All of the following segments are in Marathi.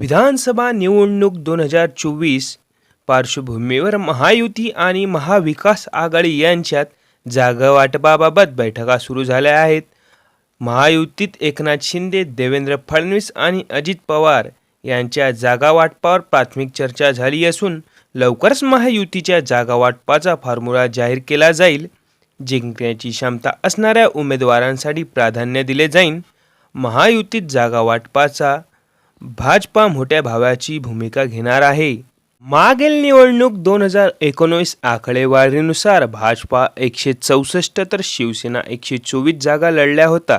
विधानसभा निवडणूक दोन हजार चोवीस पार्श्वभूमीवर महायुती आणि महाविकास आघाडी यांच्यात जागा वाटपाबाबत बैठका सुरू झाल्या आहेत. महायुतीत एकनाथ शिंदे देवेंद्र फडणवीस आणि अजित पवार यांच्या जागा वाटपावर प्राथमिक चर्चा झाली असून लवकरच महायुतीच्या जागा वाटपाचा फॉर्म्युला जाहीर केला जाईल. जिंकण्याची क्षमता असणाऱ्या उमेदवारांसाठी प्राधान्य दिले जाईल. महायुतीत जागा वाटपाचा भाजपा मोठ्या भावाची भूमिका घेणार आहे. मागील निवडणूक दोन हजार एकोणवीस आकडेवारीनुसार भाजपा एकशे चौसष्ट तर शिवसेना एकशे चोवीस जागा लढल्या होता.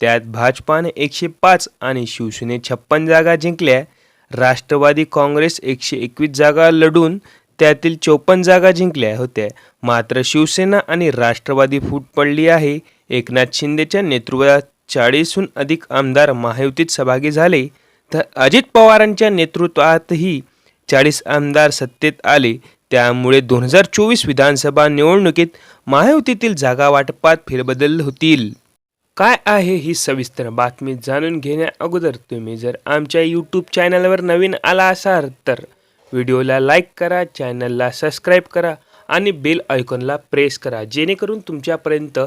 त्यात भाजपाने एकशे पाच आणि शिवसेने छप्पन जागा जिंकल्या. राष्ट्रवादी काँग्रेस एकशे एकवीस जागा लढून त्यातील चोपन्न जागा जिंकल्या होत्या. मात्र शिवसेना आणि राष्ट्रवादी फूट पडली आहे. एकनाथ शिंदेच्या नेतृत्वात चाळीसहून अधिक आमदार महायुतीत सहभागी झाले. तर अजित पवारांच्या नेतृत्वातही चाळीस आमदार सत्तेत आले. त्यामुळे दोन हजार चोवीस विधानसभा निवडणुकीत महायुतीतील जागा वाटपात फेरबदल होतील. काय आहे ही सविस्तर बातमी जाणून घेण्या अगोदर तुम्ही जर आमच्या यूट्यूब चॅनलवर नवीन आला असाल तर व्हिडिओला लाईक करा चॅनलला सबस्क्राईब करा आणि बेल आयकॉनला प्रेस करा जेणेकरून तुमच्यापर्यंत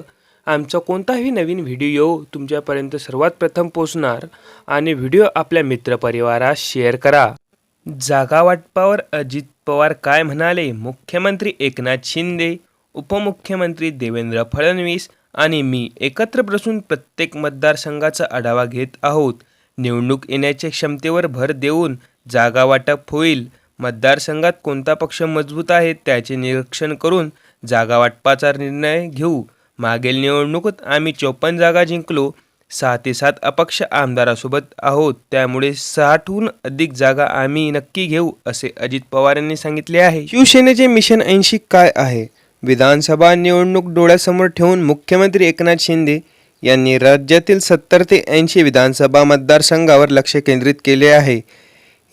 आमचा कोणताही नवीन व्हिडिओ तुमच्यापर्यंत सर्वात प्रथम पोचणार आणि व्हिडिओ आपल्या मित्रपरिवारास शेअर करा. जागा वाटपावर अजित पवार काय म्हणाले? मुख्यमंत्री एकनाथ शिंदे उपमुख्यमंत्री देवेंद्र फडणवीस आणि मी एकत्र बसून प्रत्येक मतदारसंघाचा आढावा घेत आहोत. निवडणूक येण्याच्या क्षमतेवर भर देऊन जागा वाटप होईल. मतदारसंघात कोणता पक्ष मजबूत आहे त्याचे निरीक्षण करून जागा वाटपाचा निर्णय घेऊ. मागील निवडणुकीत आम्ही चोपन्न जागा जिंकलो. सहा ते सात अपक्ष आमदारासोबत आहोत. त्यामुळे साठहून अधिक जागा आम्ही नक्की घेऊ असे अजित पवार यांनी सांगितले आहे. शिवसेनेचे मिशन ऐंशी काय आहे? विधानसभा निवडणूक डोळ्यासमोर ठेवून मुख्यमंत्री एकनाथ शिंदे यांनी राज्यातील सत्तर ते ऐंशी विधानसभा मतदारसंघावर लक्ष केंद्रित केले आहे.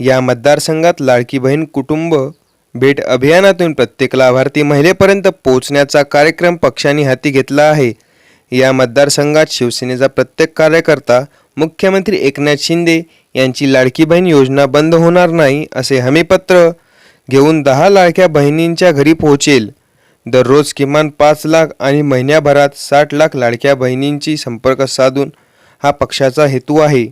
या मतदारसंघात लाडकी बहीण कुटुंब भेट अभियानातून प्रत्येक लाभार्थी महिलेपर्यंत पोहोचण्याचा कार्यक्रम पक्षाने हाती घेतला आहे. या मतदारसंघात शिवसेनेचा प्रत्येक कार्यकर्ता मुख्यमंत्री एकनाथ शिंदे यांची लाडकी बहीण योजना बंद होणार नाही असे हमीपत्र घेऊन दहा लाडक्या बहिणींच्या घरी पोहोचेल. दररोज किमान पाच लाख आणि महिन्याभरात साठ लाख लाडक्या बहिणींची संपर्क साधून हा पक्षाचा हेतू आहे.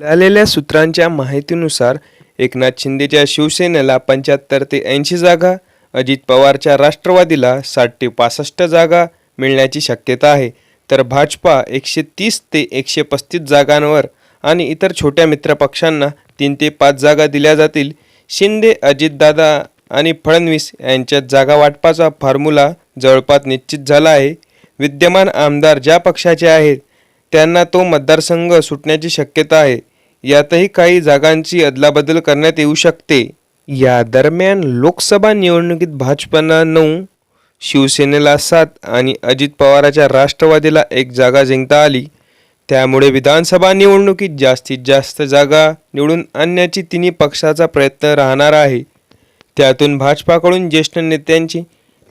मिळालेल्या सूत्रांच्या माहितीनुसार एकनाथ शिंदेच्या शिवसेनेला पंच्याहत्तर ते ऐंशी जागा अजित पवारच्या राष्ट्रवादीला साठ ते पासष्ट जागा मिळण्याची शक्यता आहे. तर भाजपा एकशे तीस ते एकशे पस्तीस जागांवर आणि इतर छोट्या मित्रपक्षांना तीन ते पाच जागा दिल्या जातील. शिंदे अजितदादा आणि फडणवीस यांच्यात जागा वाटपाचा फॉर्म्युला जवळपास निश्चित झाला आहे. विद्यमान आमदार ज्या पक्षाचे आहेत त्यांना तो मतदारसंघ सुटण्याची शक्यता आहे. यातही काही जागांची अदलाबदल करण्यात येऊ शकते. या दरम्यान लोकसभा निवडणुकीत भाजपना नऊ शिवसेनेला सात आणि अजित पवाराच्या राष्ट्रवादीला एक जागा जिंकता आली. त्यामुळे विधानसभा निवडणुकीत जास्तीत जास्त जागा निवडून आणण्याची तिन्ही पक्षाचा प्रयत्न राहणार आहे. त्यातून भाजपाकडून ज्येष्ठ नेत्यांची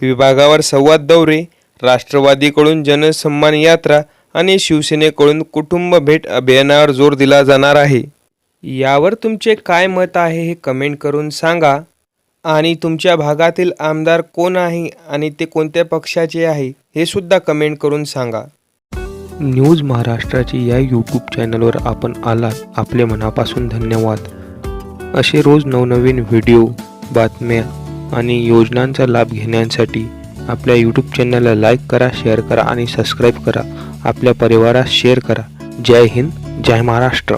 विभागावर संवाद दौरे राष्ट्रवादीकडून जनसन्मान यात्रा आणि शिवसेनेकडून कुटुंब भेट अभियानावर जोर दिला जाणार आहे. यावर तुमचे काय मत आहे हे कमेंट करून सांगा. आणि तुमच्या भागातील आमदार कोण आहे आणि ते कोणत्या पक्षाचे आहे हे सुद्धा कमेंट करून सांगा. न्यूज महाराष्ट्राची या यूट्यूब चॅनलवर आपण आलात. आपले मनापासून धन्यवाद. असे रोज नवनवीन व्हिडिओ बातम्या आणि योजनांचा लाभ घेण्यासाठी आपल्या यूट्यूब चॅनलला लाईक करा शेअर करा आणि सबस्क्राईब करा. आपल्या परिवारास शेअर करा. जय हिंद जय महाराष्ट्र.